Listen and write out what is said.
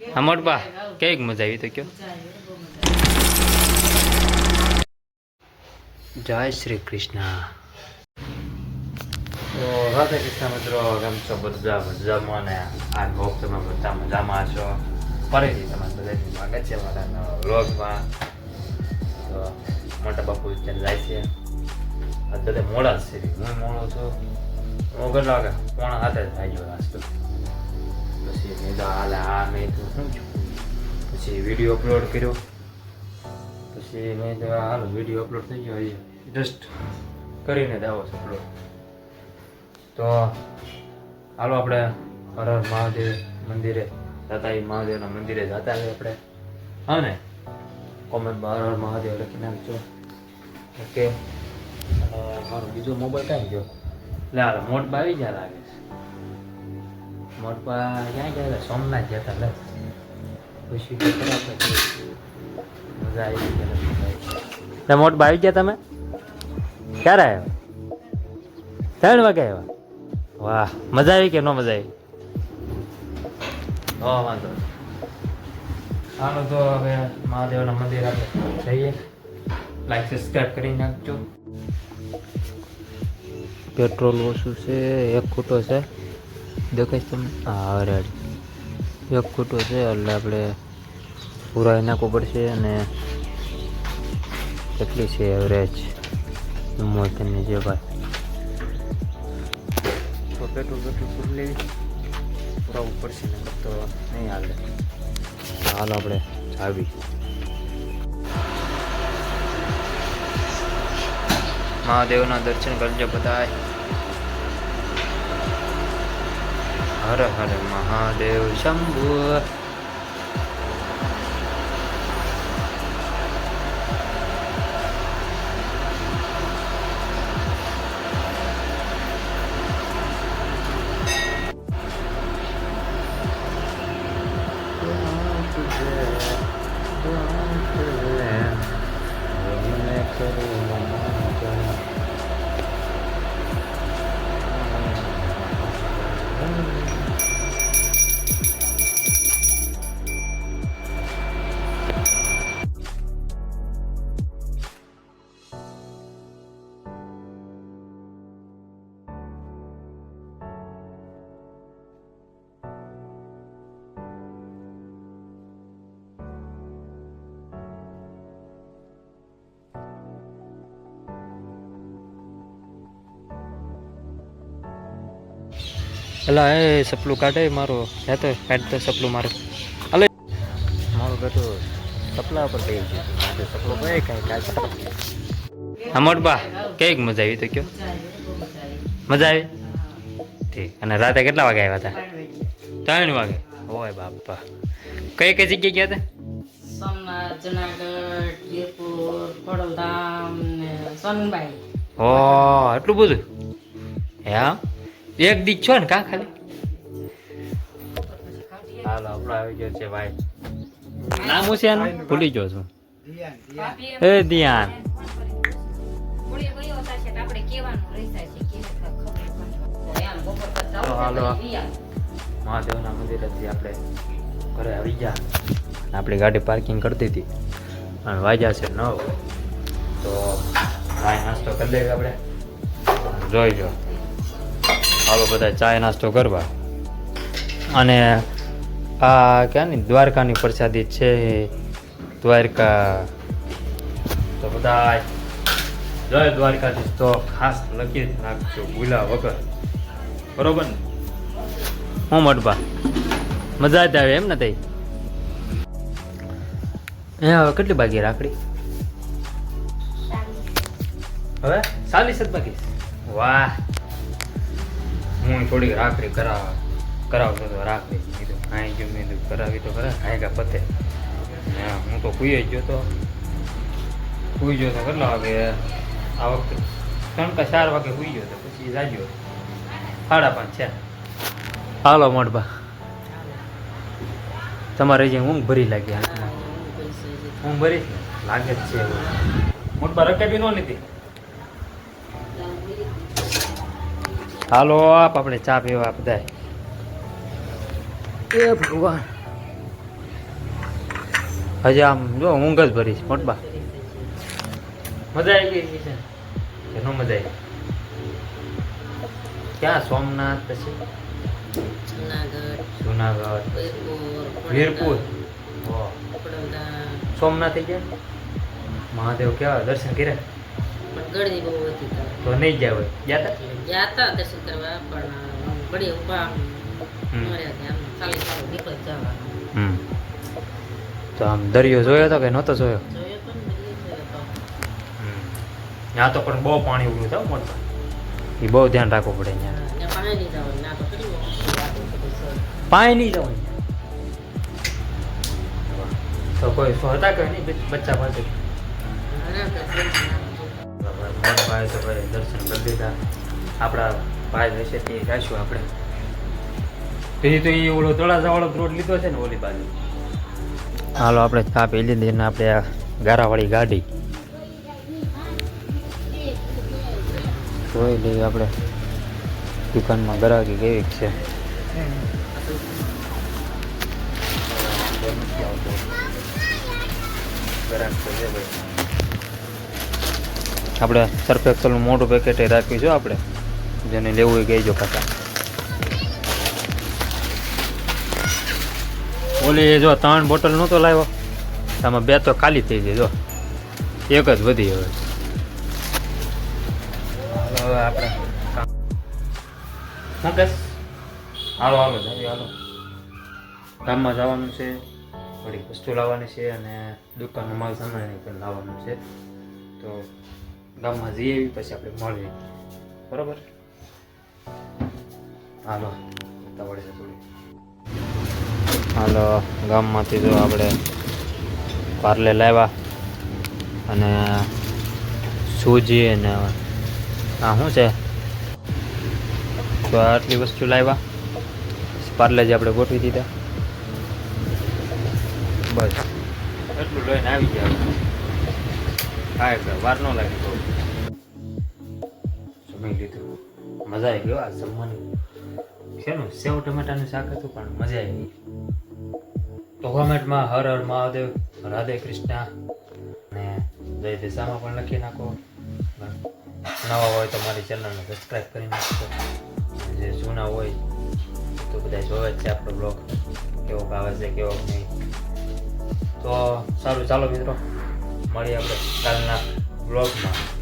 હા મોટબા કેવીક મજા આવી તો કયો? જય શ્રી કૃષ્ણ. તો રાધે કૃષ્ણ મિત્રો, કેમ છો? બધા મજામાં ને આ લોક તમે બધા મજામાં છો? ફરીથી તમારે બધાની સ્વાગત છે મારા વ્લોગમાં તો મોટા બાપુ ત્યાં જાય છે. અત્યારે બધા મોડા છે. હું મોડો છું. હું લાગે કોણ હાથે થઈ ગયો નાસ્તો પછી મેં તો હાલે, આ મેં તો શું પછી વીડિયો અપલોડ કર્યો. પછી મેં તો હાલ વીડિયો અપલોડ થઈ ગયો જસ્ટ કરીને દાવો છો અપલોડ તો હાલો આપણે હર હર મહાદેવ મંદિરે જતા મહાદેવના મંદિરે જતા આવીએ આપણે. હા ને? કોમેન્ટમાં હર હર મહાદેવ લખી નાખજો. ઓકે મારો બીજો મોબાઈલ કાંઈ ગયો? લે મોટ બાવી જ્યાં ગયા લાગે છે. મોટબા ક્યાં ગયા સોમનાથ જતા લે. ખુશી મજા આવી ગઈ મોટબા આવી ગયા. તમે? ક્યારે આવ્યા? ત્રણ વાગે આવ્યા? વાહ મજા આવી કે ન મજા આવી? હો વાંધો. હાલો તો હવે મહાદેવના મંદિર આપણે જઈએ. લાઈક સબસ્ક્રાઈબ કરી નાખજો. પેટ્રોલ ઓછું છે એક ખૂટો છે. દેખાય છે તમને? હા રેડી એક ખૂટો છે એટલે આપણે પૂરાવી નાખવું પડશે અને કેટલી છે એવરેજ મોતની જે ભાઈ. તો પેટ્રોલ પેટ્રોલ પૂરી લેવી. પુરાવવું પડશે ને તો નહીં હાલે. હાલ આપણે આવી મહાદેવના દર્શન કરજો બધાય. હર હર મહાદેવ શંભુ. એલા એ સપલું કાઢે મારો. હે તો કાઢ તો સપલું મારું. અલે. મારું બેટું સપલા ઉપર થઈ ગયું સપલો કઈ કઈ કાઢ. હા મોટબા કેવીક મજા આવી તો કયો? મજા આવી? ઠીક. અને રાતે કેટલા વાગે આવ્યા હતા? ત્રણ વાગે. ઓય બાપા. કઈ કઈ જગ્યાએ ગયા હતા? સોમનાથ જુનાગઢ વીરપુર ખોડલધામ ને સોનબાઈ. ઓ એટલું બધું? હા? એક દીક છો ને કા ખાલી? હાલો આપણો આવી ગયો છે ભાઈ. નામ શું છે ભૂલી ગયો છું. એ ધ્યાન તો હાલો. મહાદેવના મંદિરેથી આપણે ઘરે આવી ગયા. આપણી ગાડી પાર્કિંગ કરતી હતી. અને વાગ્યા છે નવ. તો નાસ્તો કરી લેવી આપણે. જોઈ જો હાલો બધા ચાય નાસ્તો કરવા. અને આ ક્યાં ની દ્વારકાની પ્રસાદી છે. દ્વારકા. તો બધા જય દ્વારકાધીશ. તો ખાસ લખી નાખજો ભૂલા વગર. બરોબર ને? હું મટબા મજા જ આવે એમ ને તઈ? એ હવે કેટલી બાકી રાખડી? હવે ચાલીસ જ બાકી? વાહ. હું થોડીક રાખડી કરાવ કરાવતો તો રાખડી કીધું કાંઈ ગયો મેં કરાવી તો કરા કાંઈ કા પતે હું તો કુઈ જ ગયો તો કુઈ ગયો તો કેટલા વાગે? આ વખતે ત્રણ કે ચાર વાગે કુઈ ગયો તો પછી જાગ્યો. સાડા પાંચ છે. હાલો મોટભા. તમારે જે ઊંઘ ભરી લાગી ઊંઘ ભરી? લાગે જ છે. મોટભા રકાબી નો લીધી? હાલો આપ આપણે ચા પીવા બધાય. એ ભગવાન. હજી આમ જો ઊંઘ જ ભરીશ મોટબા મજા આવી ગઈ છે. કે નો મજા આવી? ક્યાં? સોમનાથ પછી? જુનાગઢ જુનાગઢ વીરપુર સોમનાથ થઈ ગયા મહાદેવ કેવા દર્શન કર્યા? ગળદી બહુ હતી તો. નહીં જાવ જાતા જાતા દર્શન કરવા પણ બડી ખાલી જવાનું. તો આમ દરિયો જોયો હતો કે નહોતો જોયો. ત્યાં તો પણ બહુ પાણી ઉગડું થાય મોટું. એ બહુ ધ્યાન રાખવું પડે ત્યાં પાણી નહીં જવાનું તો કોઈ હતા કે નહીં બચ્ચા પાસે? મોટા ભાઈ તો ભાઈ દર્શન કરી દીધા આપણા ભાઈ હશે તે જાશું આપણે. પછી તો એ ઓલો તળાજા વાળો રોડ લીધો છે ને ઓલી બાજુ. હાલો આપણે ચા પી લીધી ને આપણે આ ગારાવાળી ગાડી. જોઈ લઈએ આપણે દુકાનમાં ગરાકી કેવી છે. આપણે સર્ફ એક્સલનું મોટું પેકેટ રાખ્યું છે આપણે. જેને લેવું હોય કહેજો કાકા ઓલી જો ત્રણ બોટલ નહોતો લાવ્યો. આમાં બે તો ખાલી થઈ જાય જો. એક જ વધી હવે. હવે આપણે શું કહેશ હાલો હાલો, જાવી ગામમાં જવાનું છે, થોડીક વસ્તુ લાવવાની છે અને દુકાનનો માલ સામાન લાવવાનું છે. તો ગામમાં જઈએ એવી પછી આપણે મળીએ. બરોબર? હાલો તવડે છે થોડી. હાલો ગામમાંથી જો આપણે પાર્લે લાવ્યા અને સૂજી અને આ શું છે? તો આટલી વસ્તુ લાવ્યા. પાર્લેજી આપણે ગોઠવી દીધા. બસ. એટલું લઈને આવી ગયા. હા એટલે વાર ન લાગે. તો જમી લીધું. મજા આવી ગયો આ જમવાની. શેનું સેવ ટમેટાનું શાક હતું, પણ મજા આવી તો કોમેન્ટમાં હર હર મહાદેવ, રાધે કૃષ્ણ અને જય દિશામાં પણ લખી નાખો. નવા હોય તો મારી ચેનલને સબસ્ક્રાઈબ કરી નાખો જે જૂના હોય, તો બધા જોવે જ છે આપણો બ્લોગ કેવો આવે છે, કેવો નહીં. તો સારું, ચાલો મિત્રો. મળીએ આપણે કાલના બ્લોગમાં